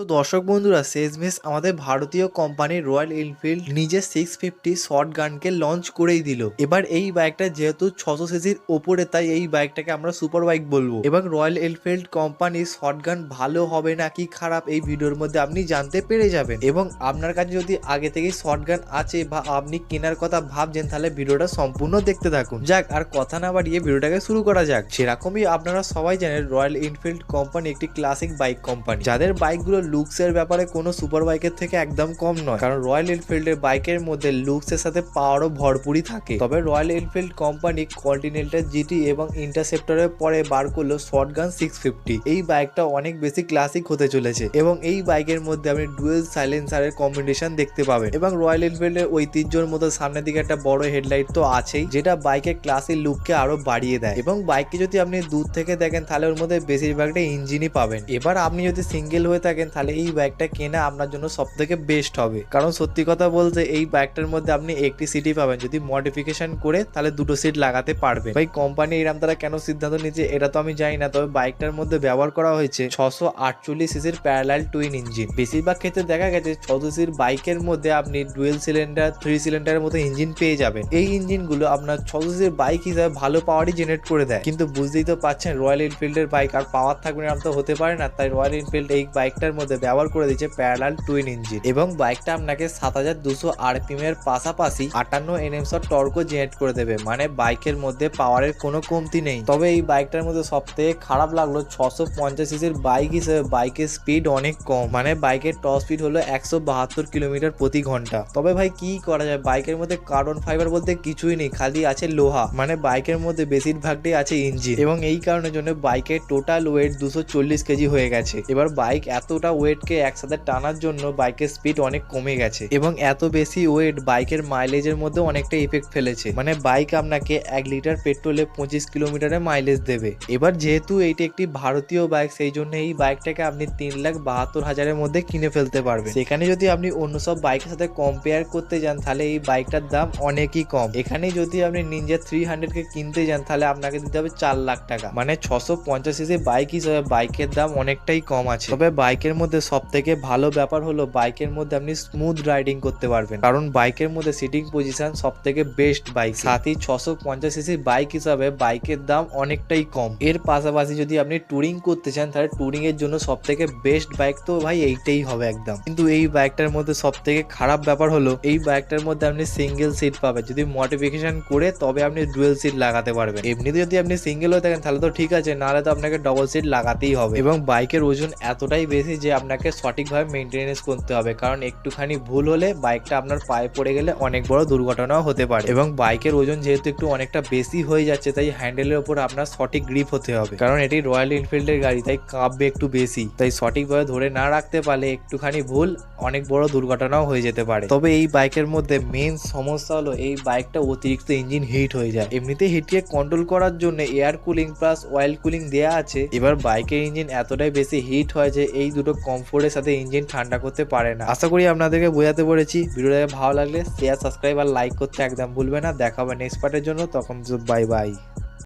তো দর্শক বন্ধুরা, শেষমেশ আমাদের ভারতীয় কোম্পানি রয়্যাল এনফিল্ড নিজের সিক্স ফিফটি শর্ট গানকে লঞ্চ করেই দিল। এবার এই বাইকটা যেহেতু ছশো সিসির ওপরে, তাই এই বাইকটাকে আমরা সুপার বাইক বলব। এবং রয়্যাল এনফিল্ড কোম্পানির শর্ট গান ভালো হবে না কি খারাপ, এই ভিডিওর মধ্যে আপনি জানতে পেরে যাবেন। এবং আপনার কাছে যদি আগে থেকেই শর্ট গান আছে বা আপনি কেনার কথা ভাবছেন, তাহলে ভিডিওটা সম্পূর্ণ দেখতে থাকুন। যাক, আর কথা না বাড়িয়ে ভিডিওটাকে শুরু করা যাক। সেরকমই আপনারা সবাই জানেন রয়্যাল এনফিল্ড কোম্পানি একটি ক্লাসিক বাইক কোম্পানি যাদের বাইকগুলো লুকসের ব্যাপারে কোনো সুপার বাইকের থেকে একদম কম নয়। কারণ রয়্যাল এনফিল্ডের বাইকের মধ্যে লুকসের সাথে পাওয়ারও ভরপুরই থাকে। তবে Royal Enfield company Continental GT এবং ইন্টারসেপ্টরের পরে বার করল শর্টগান সিক্স ফিফটি। এই বাইকটা অনেক বেশি ক্লাসিক হতে চলেছে এবং এই বাইকের মধ্যে আপনি ডুয়েল সাইলেন্সারের কম্বিনেশন দেখতে পাবেন। এবং রয়্যাল এনফিল্ডের ঐতিহ্যর মতো সামনের দিকে একটা বড় হেডলাইট তো আছেই, যেটা বাইকের ক্লাসিক লুককে আরও বাড়িয়ে দেয়। এবং বাইককে যদি আপনি দূর থেকে দেখেন, তাহলে ওর মধ্যে বেশিরভাগটা ইঞ্জিনই পাবেন। এবার আপনি যদি সিঙ্গেল হয়ে থাকেন তাহলে এই বাইকটা কেনা আপনার জন্য সব থেকে বেস্ট হবে। কারণ সত্যি কথা বলতে এই বাইকটার মধ্যে আপনি একটি সিটই পাবেন। যদি মডিফিকেশন করে, তাহলে দুটো সিট লাগাতে পারবেন ভাই কোম্পানি এরম তারা কেন সিদ্ধান্ত নিচ্ছে এটা তো আমি জানি না। তবে বাইকটার মধ্যে ব্যবহার করা হয়েছে ছশো আটচল্লিশ সিসির প্যারালাল টুইন ইঞ্জিন বেশিরভাগ ক্ষেত্রে দেখা গেছে ছশো সিসির বাইকের মধ্যে আপনি ডুয়েল সিলিন্ডার থ্রি সিলিন্ডারের মতো ইঞ্জিন পেয়ে যাবেন। এই ইঞ্জিনগুলো আপনার ছশো সিসির বাইক হিসাবে ভালো পাওয়ারই জেনারেট করে দেয়। কিন্তু বুঝতেই তো পাচ্ছেন রয়্যাল এনফিল্ডের বাইক আর পাওয়ার থাকবে না তো হতে পারে না। তাই রয়্যাল এনফিল্ড এই বাইকটার মধ্যে ব্যবহার করে দিচ্ছে প্যারালাল টুইন ইঞ্জিন। এবং বাইকটা আপনাকে সাত হাজার দুশো আরপিএম এর পাশাপাশি আটান্ন এনএমস টর্কও জেনারেট করে দেবে। মানে বাইকের মধ্যে পাওয়ারের কোনো কমতি নেই। তবে এই বাইকটার মধ্যে সব থেকে খারাপ লাগল ছশো পঞ্চাশ সিসির বাইক হিসেবে বাইকের স্পিড অনেক কম। মানে বাইকের টপ স্পিড হলো একশো বাহাত্তর কিলোমিটার প্রতি ঘণ্টা। তবে ভাই কি করা যায়? বাইকের মধ্যে কার্বন ফাইবার বলতে কিছুই নেই, খালি আছে লোহা। মানে বাইকের মধ্যে বেশিরভাগটাই আছে ইঞ্জিন। এবং এই কারণের জন্য বাইকের টোটাল ওয়েট দুশো চল্লিশ কেজি হয়ে গেছে। এবার বাইক এতটা ওয়েটকে একসাথে টানার জন্য বাইকের স্পিড অনেক কমে গেছে এবং এত বেশি ওয়েট বাইকের মাইলেজের মধ্যে অনেকটা ইফেক্ট ফেলেছে। মানে বাইক আপনাকে এক লিটার পেট্রোলে পঁচিশ কিলোমিটারের মাইলেজ দেবে। এবার যেহেতু এইটি একটি ভারতীয় বাইক সেই জন্য এই বাইকটাকে আপনি তিন লাখ বাহাত্তর হাজারের মধ্যে কিনে ফেলতে পারবেন। সেখানে যদি আপনি অন্য সব বাইকের সাথে কম্পেয়ার করতে যান, তাহলে এই বাইকটার দাম অনেকই কম। এখানে যদি আপনি নিনজা থ্রি হান্ড্রেড কে কিনতে যান, তাহলে আপনাকে দিতে হবে চার লাখ টাকা। মানে ছশো পঞ্চাশ সিসি বাইক হিসেবে বাইকের দাম অনেকটাই কম আছে। তবে বাইকের মধ্যে সব থেকে ভালো ব্যাপার হলো বাইকের মধ্যে আপনি স্মুথ রাইডিং করতে পারবেন। কারণ বাইকের মধ্যে সিটিং পজিশন সব থেকে বেস্ট বাইক সাথে ছশো পঞ্চাশ সিসি বাইক হিসাবে বাইকের দাম অনেকটাই কম। এর পাশাপাশি যদি আপনি টুরিং করতে চান, তাহলে টুরিং এর জন্য সব থেকে বেস্ট বাইক তো ভাই এইটাই হবে একদম। কিন্তু এই বাইকটার মধ্যে সব থেকে খারাপ ব্যাপার হলো, এই বাইকটার মধ্যে আপনি সিঙ্গেল সিট পাবেন। যদি মডিফিকেশন করে, তবে আপনি ডুয়েল সিট লাগাতে পারবেন। এমনিতে যদি আপনি সিঙ্গেল হয়ে থাকেন, তাহলে তো ঠিক আছে, নাহলে তো আপনাকে ডবল সিট লাগাতেই হবে। এবং বাইকের ওজন এতটাই বেশি যে আপনাকে সঠিকভাবে মেনটেনেন্স করতে হবে। কারণ একটুখানি ভুল হলে বাইকটা আপনার পায়ে পড়ে গেলে অনেক বড় দুর্ঘটনাও হতে পারে। এবং বাইকের ওজন যেহেতু একটু অনেকটা বেশি হয়ে যাচ্ছে, তাই হ্যান্ডেলের উপর আপনার সঠিক গ্রিপ হতে হবে। কারণ এটি রয়্যাল এনফিল্ডের গাড়ি, তাই কাঁপবে একটু বেশি। তাই সঠিকভাবে ধরে না রাখতে পারলে একটুখানি ভুল অনেক বড় দুর্ঘটনাও হয়ে যেতে পারে। তবে এই বাইকের মধ্যে মেন সমস্যা হলো এই বাইকটা অতিরিক্ত ইঞ্জিন হিট হয়ে যায়। এমনিতে হিটকে কন্ট্রোল করার জন্য air cooling plus oil cooling দেয়া আছে। এবার বাইকের ইঞ্জিন এতটাই বেশি হিট হয় যে এই দুটো কমফোর্টের সাথে ইঞ্জিন ঠান্ডা করতে পারে না। আশা করি আপনাদেরকে বোঝাতে পেরেছি। ভিডিওটা ভালো লাগলে শেয়ার সাবস্ক্রাইব আর লাইক করতে একদম ভুলবে না। দেখা হবে নেক্সট পার্টের জন্য। তখন বাই বাই